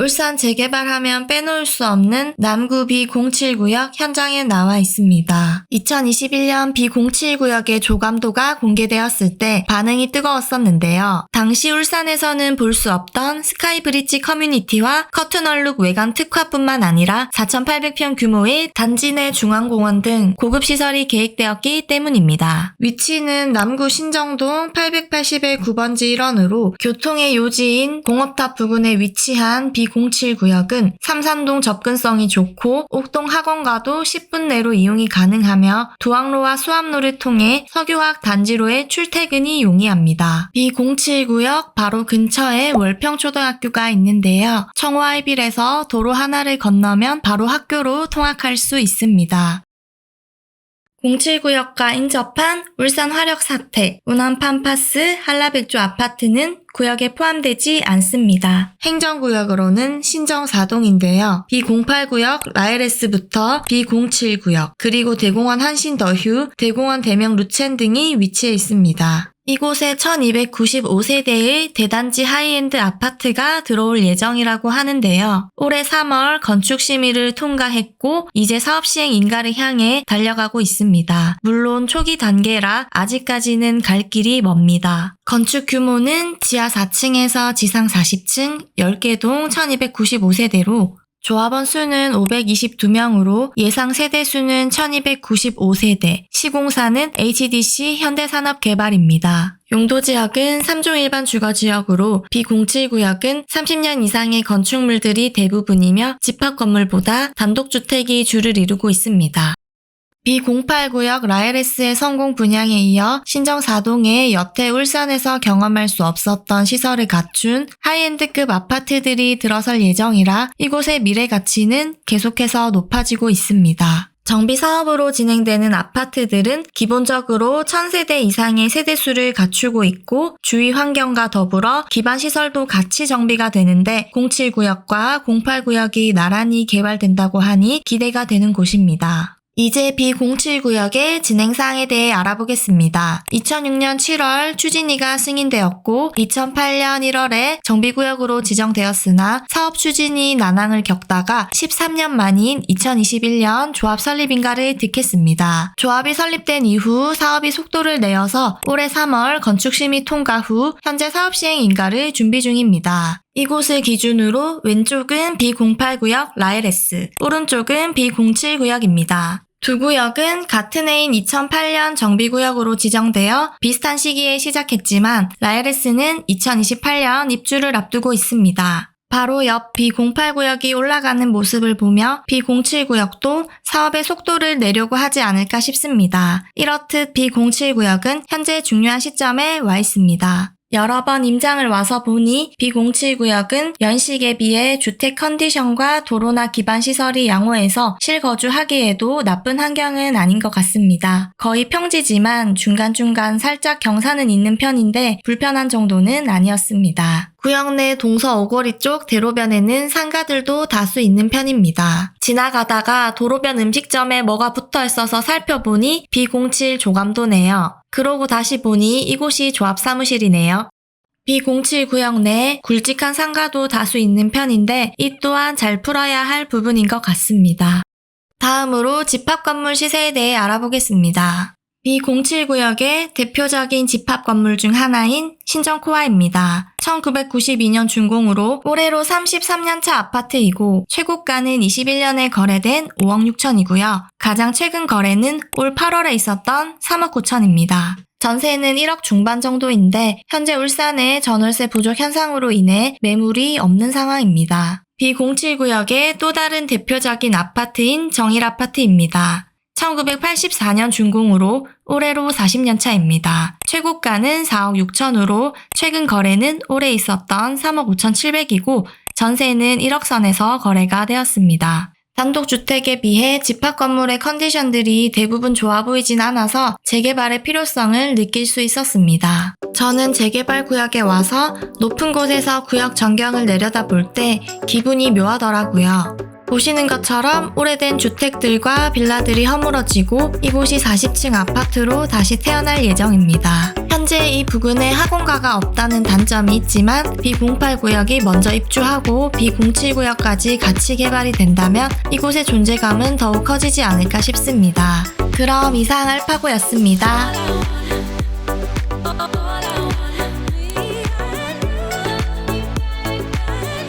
울산 재개발하면 빼놓을 수 없는 남구 B07구역 현장에 나와 있습니다. 2021년 B07구역의 조감도가 공개되었을 때 반응이 뜨거웠었는데요. 당시 울산에서는 볼 수 없던 스카이브리지 커뮤니티와 커튼얼룩 외관 특화뿐만 아니라 4,800평 규모의 단지 내 중앙공원 등 고급 시설이 계획되었기 때문입니다. 위치는 남구 신정동 880의 9번지 일원으로 교통의 요지인 공업탑 부근에 위치한 B07 구역은 삼산동 접근성이 좋고 옥동 학원가도 10분 내로 이용이 가능하며 두항로와 수암로를 통해 석유화학 단지로의 출퇴근이 용이합니다. B07 구역 바로 근처에 월평초등학교가 있는데요. 청호하이빌에서 도로 하나를 건너면 바로 학교로 통학할 수 있습니다. 07구역과 인접한 울산 화력 사택, 운암 팜파스, 한라백조 아파트는 구역에 포함되지 않습니다. 행정구역으로는 신정 4동인데요. B08구역 라이레스부터 B07구역, 그리고 대공원 한신더휴, 대공원 대명 루첸 등이 위치해 있습니다. 이곳에 1295세대의 대단지 하이엔드 아파트가 들어올 예정이라고 하는데요. 올해 3월 건축 심의를 통과했고 이제 사업 시행 인가를 향해 달려가고 있습니다. 물론 초기 단계라 아직까지는 갈 길이 멉니다. 건축 규모는 지하 4층에서 지상 40층 10개 동 1295세대로 조합원 수는 522명으로 예상 세대 수는 1295세대, 시공사는 HDC 현대산업개발입니다. 용도 지역은 3종 일반 주거 지역으로 B07 구역은 30년 이상의 건축물들이 대부분이며 집합 건물보다 단독 주택이 주를 이루고 있습니다. B08구역 라이레스의 성공 분양에 이어 신정 4동에 여태 울산에서 경험할 수 없었던 시설을 갖춘 하이엔드급 아파트들이 들어설 예정이라 이곳의 미래 가치는 계속해서 높아지고 있습니다. 정비 사업으로 진행되는 아파트들은 기본적으로 1000세대 이상의 세대수를 갖추고 있고 주위 환경과 더불어 기반 시설도 같이 정비가 되는데 07구역과 08구역이 나란히 개발된다고 하니 기대가 되는 곳입니다. 이제 B07구역의 진행사항에 대해 알아보겠습니다. 2006년 7월 추진위가 승인되었고 2008년 1월에 정비구역으로 지정되었으나 사업 추진이 난항을 겪다가 13년 만인 2021년 조합 설립 인가를 득했습니다. 조합이 설립된 이후 사업이 속도를 내어서 올해 3월 건축심의 통과 후 현재 사업 시행 인가를 준비 중입니다. 이곳을 기준으로 왼쪽은 B08구역 라이레스, 오른쪽은 B07구역입니다. 두 구역은 같은 해인 2008년 정비구역으로 지정되어 비슷한 시기에 시작했지만 라이레스는 2028년 입주를 앞두고 있습니다. 바로 옆 B08구역이 올라가는 모습을 보며 B07구역도 사업의 속도를 내려고 하지 않을까 싶습니다. 이렇듯 B07구역은 현재 중요한 시점에 와 있습니다. 여러 번 임장을 와서 보니 B07 구역은 연식에 비해 주택 컨디션과 도로나 기반 시설이 양호해서 실거주하기에도 나쁜 환경은 아닌 것 같습니다. 거의 평지지만 중간중간 살짝 경사는 있는 편인데 불편한 정도는 아니었습니다. 구역 내 동서 오거리 쪽 대로변에는 상가들도 다수 있는 편입니다. 지나가다가 도로변 음식점에 뭐가 붙어 있어서 살펴보니 B07 조감도네요. 그러고 다시 보니 이곳이 조합 사무실이네요. B07 구역 내에 굵직한 상가도 다수 있는 편인데 이 또한 잘 풀어야 할 부분인 것 같습니다. 다음으로 집합 건물 시세에 대해 알아보겠습니다. B07 구역의 대표적인 집합 건물 중 하나인 신정코아입니다. 1992년 준공으로 올해로 33년차 아파트이고 최고가는 21년에 거래된 5억 6천이고요. 가장 최근 거래는 올 8월에 있었던 3억 9천입니다. 전세는 1억 중반 정도인데 현재 울산의 전월세 부족 현상으로 인해 매물이 없는 상황입니다. B07구역의 또 다른 대표적인 아파트인 정일 아파트입니다. 1984년 준공으로 올해로 40년 차입니다. 최고가는 4억 6천으로 최근 거래는 올해 있었던 3억 5천 7백이고 전세는 1억 선에서 거래가 되었습니다. 단독주택에 비해 집합 건물의 컨디션들이 대부분 좋아 보이진 않아서 재개발의 필요성을 느낄 수 있었습니다. 저는 재개발 구역에 와서 높은 곳에서 구역 전경을 내려다 볼 때 기분이 묘하더라고요. 보시는 것처럼 오래된 주택들과 빌라들이 허물어지고 이곳이 40층 아파트로 다시 태어날 예정입니다. 현재 이 부근에 학원가가 없다는 단점이 있지만 B08 구역이 먼저 입주하고 B07 구역까지 같이 개발이 된다면 이곳의 존재감은 더욱 커지지 않을까 싶습니다. 그럼 이상 알파고였습니다.